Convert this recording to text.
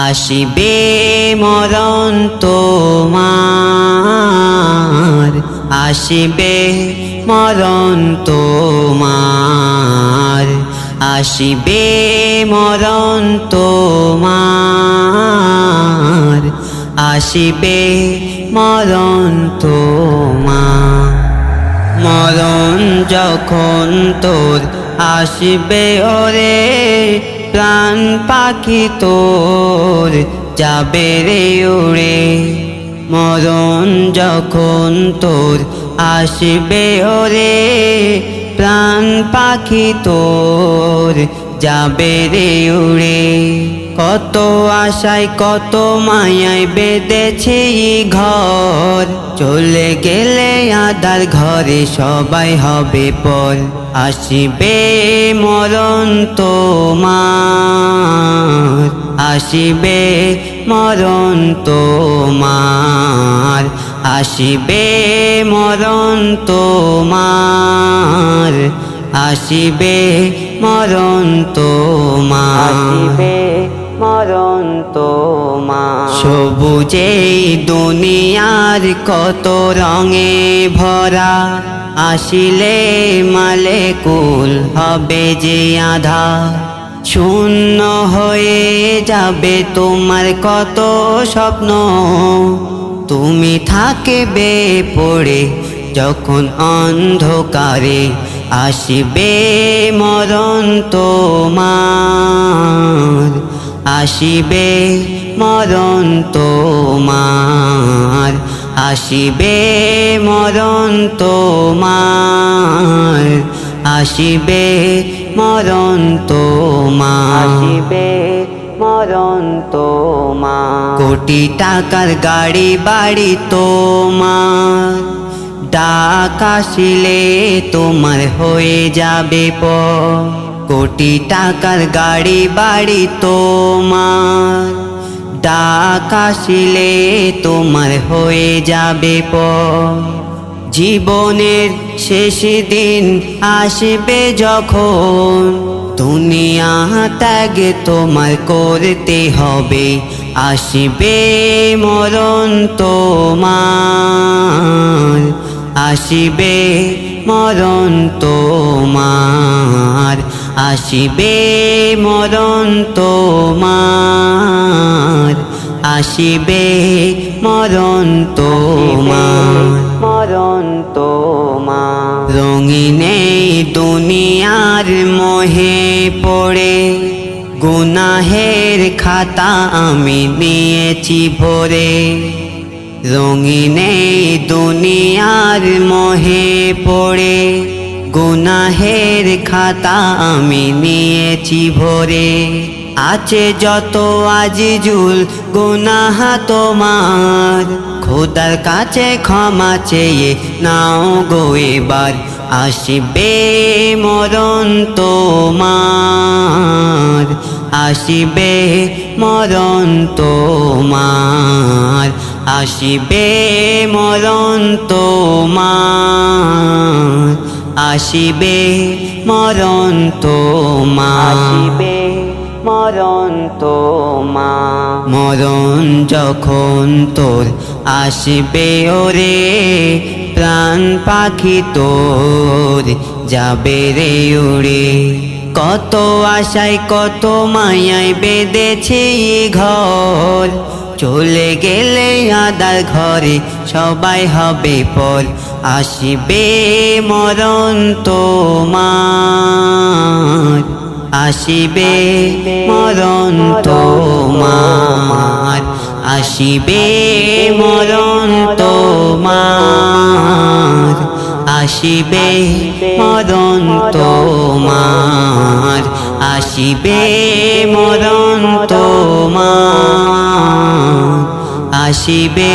আসিবে মরণ তোমার, আসিবে মরণ তোমার, আসিবে মরণ তোমার, আসিবে মরণ তোমার। মরণ যখন তোর আসবে ওরে প্রাণ পাখি তোর, যাবে রে উড়ে। মরণ যখন তোর, আসবে ওরে প্রাণ পাখি তোর, যাবে রে উড়ে। কত আশায়, কত মায়ায় বেঁধেছে ঘর। চলে গেলে আদার ঘরে সবাই হবে পর। আসিবে মরণ তোমার। আসিবে মরণ তোমার। আসিবে মরণ তোমার। আসিবে মরণ তোমার। আসিবে মরণ তোমার। সবুজে দুনিয়ার কত রঙে ভরা, আসিলে মালেকুল হবে যে আধা। শূন্য হয়ে যাবে তোমার কত স্বপ্ন। তুমি থাকবে পড়ে যখন অন্ধকারে আসিবে মরণ তোমার। আসিবে মরণ তোমার আসিবে মরণ তোমার আসিবে মরণ তোমার। আসিবে মরণ তোমার। কোটি টাকার গাড়ি বাড়ি তোমার ডাক আসিলে তোমার হয়ে যাবে প কোটি টাকার গাড়ি বাড়ি তোমার। ডাক আসিলে তোমার হয়ে যাবে প জীবনের শেষ দিন আসবে যখন। দুনিয়া ত্যাগে তোমার করতে হবে, আসবে মরণ তোমার। আসিবে মরণ তোমার। আসিবে মরণ তোমার, আসিবে মরণ তোমার মরণ তোমার। রঙিনে দুনিয়ার মোহে পড়ে, গুনাহের খাতা আমি নিয়েছি ভরে। রঙিনে দুনিয়ার মোহে পড়ে গুনাহের খাতা আমি নিয়েছি ভরে। আছে যত আজিজুল গুনাহা তোমার। খোদার কাছে ক্ষমা চেয়ে নাও গো এবার, আসিবে মরণ তোমার। আসিবে মরণ তোমার। আসিবে মরণ তোমার। আসিবে মরণ তোমার আসিবে মরণ তোমার মরণ যখন তোর আসবে ওরে প্রাণ পাখি তোর যাবে রে উড়ে। কত আশায় কত মায়ায় বেঁধেছি ঘর চলে গেলে আদার ঘরে সবাই হবে পর আসিবে মরণ তোমার। আসিবে মরণ তোমার। আসিবে মরণ তোমার। আসিবে মরণ তোমার। আসিবে মরণ তোমার আসিবে।